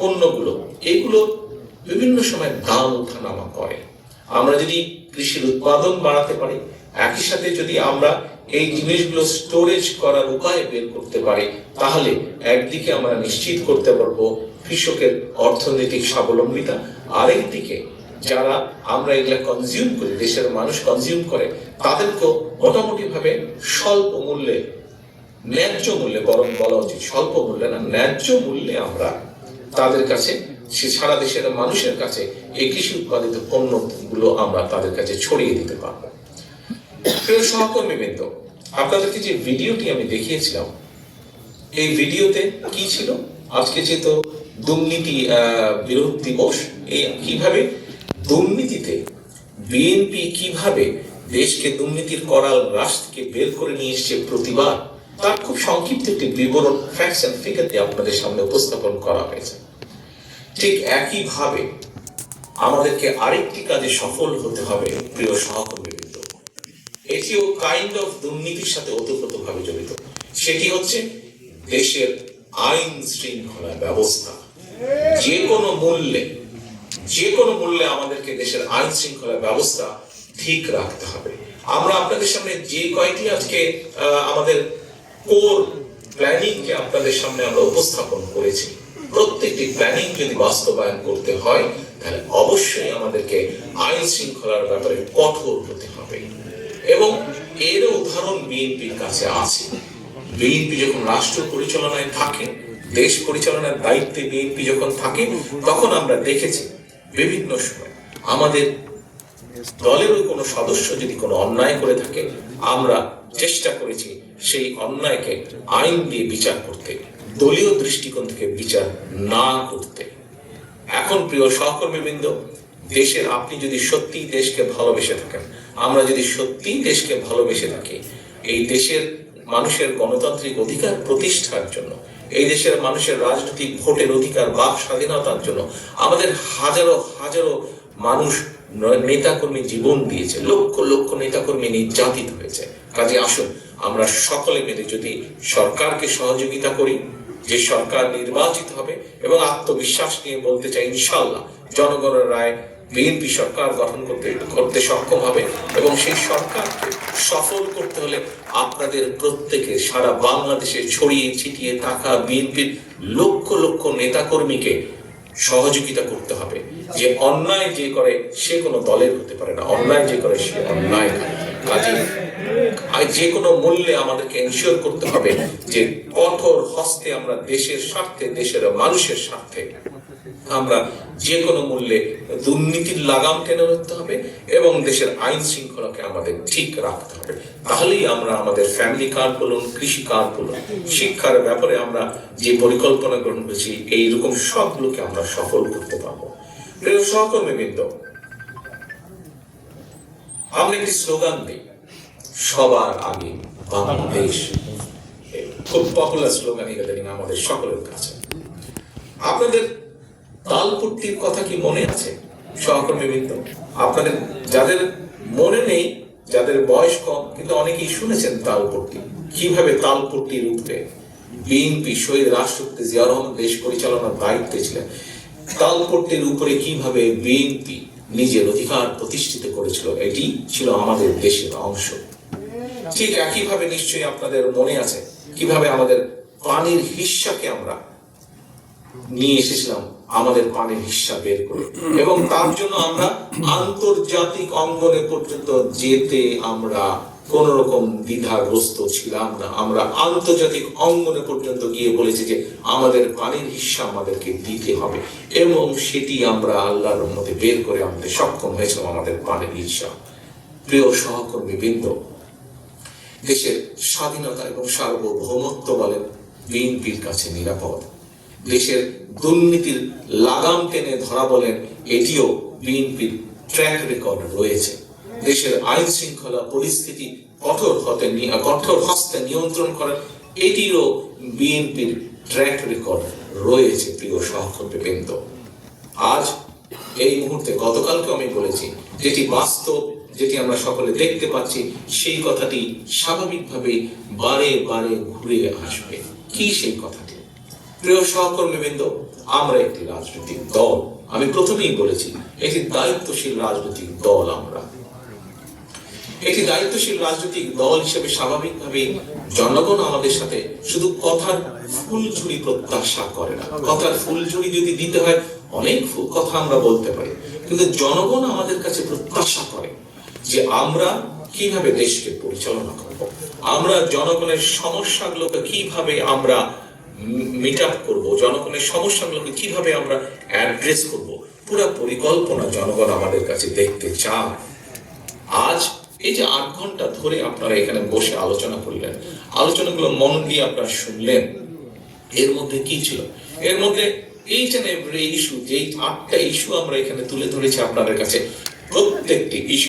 পণ্যগুলো এইগুলো বিভিন্ন সময় দাম ওঠানামা করে। আমরা যদি কৃষির উৎপাদন বাড়াতে পারি, একই সাথে যদি আমরা এই জিনিসগুলো স্টোরেজ করার উপায় বের করতে পারি, তাহলে একদিকে আমরা নিশ্চিত করতে পারব কৃষকের অর্থনৈতিক স্বাবলম্বিতা, আরেকদিকে যারা আমরা এগুলা কনজিউম করি, দেশের মানুষ কনজিউম করে, তাদেরকেও মোটামুটি ভাবে স্বল্প মূল্যে, ন্যায্য মূল্যে, বরং বলা উচিত স্বল্প মূল্যে না, ন্যায্য মূল্যে আমরা তাদের কাছে, সে সারা দেশের মানুষের কাছে এই কৃষি উৎপাদিত পণ্যগুলো আমরা তাদের কাছে ছড়িয়ে দিতে পারব। প্রিয় সহকর্মীবৃন্দ, আপনাদেরকে যে ভিডিওটি আমি দেখিয়েছিলাম, এই ভিডিওতে কি ছিল? আজকে যেহেতু দুর্নীতি বিরোধ দিবস, এই কীভাবে দুর্নীতিতে বিএনপি কীভাবে দেশকে দুর্নীতির করাল থেকে বের করে নিয়ে এসছে প্রতিবার তার খুব সংক্ষিপ্ত একটি বিবরণ ফ্যাক্টস অ্যান্ড ফিগার দিয়ে আপনাদের সামনে উপস্থাপন করা হয়েছে। ঠিক একইভাবে আমাদেরকে আরেকটি কাজে সফল হতে হবে, প্রিয় সহকর্মীবৃন্দ। এটিও কাইন্ড অফ দুর্নীতির সাথে ওতপ্রোতভাবে জড়িত। সেটি হচ্ছে দেশের আইন শৃঙ্খলা ব্যবস্থা। যে কোনো মূল্যে যে কোনো মূল্যে আমাদেরকে দেশের আইন শৃঙ্খলা ব্যবস্থা ঠিক রাখতে হবে। আমরা আপনাদের সামনে যে কয়টি আজকে আমাদের কোর প্ল্যানিং কে আপনাদের সামনে আমরা উপস্থাপন করেছি। প্রত্যেকটি প্ল্যানিং যদি বাস্তবায়ন করতে হয়, তাহলে অবশ্যই আমাদেরকে আইন শৃঙ্খলার ব্যাপারে কঠোর হতে হবে। এবং এর উদাহরণ বিএনপির কাছে আছে। বিএনপি যখন রাষ্ট্র পরিচালনায় থাকে, দেশ পরিচালনার দায়িত্বে বিএনপি যখন থাকে, তখন আমরা দেখেছি বিভিন্ন সময় আমাদের দলেরও কোনো সদস্য যদি কোনো অন্যায় করে থাকে, আমরা চেষ্টা করেছি সেই অন্যায়কে আইন দিয়ে বিচার করতে, দলীয় দৃষ্টিকোণ থেকে বিচার না করতে। এখন প্রিয় সহকর্মীবৃন্দ, দেশের আপনি যদি সত্যিই দেশকে ভালোবেসে থাকেন, আমরা যদি সত্যিই দেশকে ভালোবেসে থাকি, এই দেশের মানুষের গণতান্ত্রিক অধিকার প্রতিষ্ঠার জন্য, এই দেশের মানুষের রাজনৈতিক ভোটের অধিকার বাক স্বাধীনতার জন্য, আমাদের হাজারো হাজারো মানুষ নেতাকর্মী জীবন দিয়েছে, লক্ষ লক্ষ নেতাকর্মী নির্যাতিত হয়েছে। কাজে আসুন। আমরা সকলে মিলে যদি সরকারকে সহযোগিতা করি, যে সরকার নির্বাচিত হবে এবং আত্মবিশ্বাস নিয়ে বলতে চাই ইনশাল্লাহ জনগণের রায় বিএনপি সরকার গঠন করতে করতে সক্ষম হবে এবং সেই সরকারকে সফল করতে হলে আপনাদের প্রত্যেকে সারা বাংলাদেশে ছড়িয়ে ছিটিয়ে থাকা বিএনপির লক্ষ লক্ষ নেতাকর্মীকে সহযোগিতা করতে হবে। যে অন্যায় যে করে, সে কোনো দলের হতে পারে না। অন্যায় যে করে, সে অন্যায় কাজে আর যে কোনো মূল্যে আমাদেরকে এনশিওর করতে হবে যে কঠোর হস্তে আমরা দেশের স্বার্থে, দেশের মানুষের স্বার্থে আমরা যে কোনো মূল্যে দুর্নীতির লাগাম টেনে ধরতে হবে এবং দেশের আইন শৃঙ্খলাকে আমাদের ঠিক রাখতে হবে। তাহলেই আমরা আমাদের ফ্যামিলি কার্ড বলুন কৃষি কার্ড বলুন শিক্ষার ব্যাপারে আমরা যে পরিকল্পনা গ্রহণ করেছি, এইরকম সবগুলোকে আমরা সফল করতে পারব। প্রিয় সহকর্মীবৃন্দ, আমরা একটি স্লোগান দিই। সবার আগে বাংলাদেশ। খুব পপুলার স্লোগান ইদানিং আমাদের সকলের কাছে। আপনাদের তালপট্টির কথা কি মনে আছে সহকর্মীবৃন্দ আপনাদের, যাদের মনে নেই, যাদের বয়স কম, কিন্তু অনেকেই শুনেছেন তালপট্টি। কীভাবে তালপট্টির উঠবে বিএনপি শহীদ রাষ্ট্রপতি জিয়া রহমান দেশ পরিচালনার দায়িত্বে ছিলেন, তালপট্টির উপরে কীভাবে বিএনপি নিজের অধিকার প্রতিষ্ঠিত করেছিল, এটি ছিল আমাদের দেশের অংশ। ঠিক একইভাবে নিশ্চয়ই আপনাদের মনে আছে কীভাবে আমাদের পানির হিস্সাকে আমরা নিয়ে এসেছিলাম, আমাদের পানির হিস্সা বের করে। এবং তার জন্য আমরা আন্তর্জাতিক অঙ্গনে পর্যন্ত যেতে আমরা কোন রকম দ্বিধাগ্রস্ত ছিলাম না। আমরা আন্তর্জাতিক অঙ্গনে পর্যন্ত গিয়ে বলেছি যে আমাদের পানির হিস্সা আমাদেরকে দিতে হবে। এবং সেটি আমরা আল্লাহর মধ্যে বের করে আমাদের সক্ষম হয়েছিলাম আমাদের পানির হিস্সা। প্রিয় সহকর্মী বৃন্দ দেশের স্বাধীনতা এবং সার্বভৌমত্ব বলেন বিএনপির কাছে নিরাপদ। দেশের দুর্নীতির লাগাম টেনে ধরা বলেন এটিও বিএনপির ট্র্যাক রেকর্ড রয়েছে। দেশের আইন শৃঙ্খলা পরিস্থিতি কঠোর হতে কঠোর হস্তে নিয়ন্ত্রণ করেন, এটিরও বিএনপির ট্র্যাক রেকর্ড রয়েছে, প্রিয় সহকর্মী বৃন্দ। আজ এই মুহূর্তে গতকালকে আমি বলেছি, যেটি বাস্তব যেটি আমরা সকলে দেখতে পাচ্ছি, সেই কথাটি স্বাভাবিকভাবে বারে বারে ঘুরে আসবে। কি সেই কথাটি? প্রিয় সহকর্মীবৃন্দ, আমরা একটি রাজনৈতিক দল। আমি প্রথমেই বলেছি, একটি দায়িত্বশীল রাজনৈতিক দল আমরা। একটি দায়িত্বশীল রাজনৈতিক দল হিসেবে স্বাভাবিকভাবেই জনগণ আমাদের সাথে শুধু কথার ফুলঝুরি প্রত্যাশা করে না। কথার ফুলঝুরি যদি দিতে হয়, অনেক কথা আমরা বলতে পারি। কিন্তু জনগণ আমাদের কাছে প্রত্যাশা করে। যে আমরা কীভাবে দেশকে পরিচালনা করব? আমরা জনগণের সমস্যাগুলোকে কীভাবে আমরা মিট আপ করব? জনগণের সমস্যাগুলোকে কীভাবে আমরা অ্যাড্রেস করব? পুরো পরিকল্পনা জনগণ আমাদের কাছে দেখতে চায় আজ এই যে আট ঘণ্টা ধরে আপনারা এখানে বসে আলোচনা করলেন, আলোচনাগুলো মন দিয়ে আপনারা শুনলেন, এর মধ্যে কি ছিল? এর মধ্যে এইচ এন্ড এভরি ইস্যু যেই আটটা ইস্যু আমরা এখানে তুলে ধরেছি আপনাদের কাছে, প্রত্যেকটি ইস্যু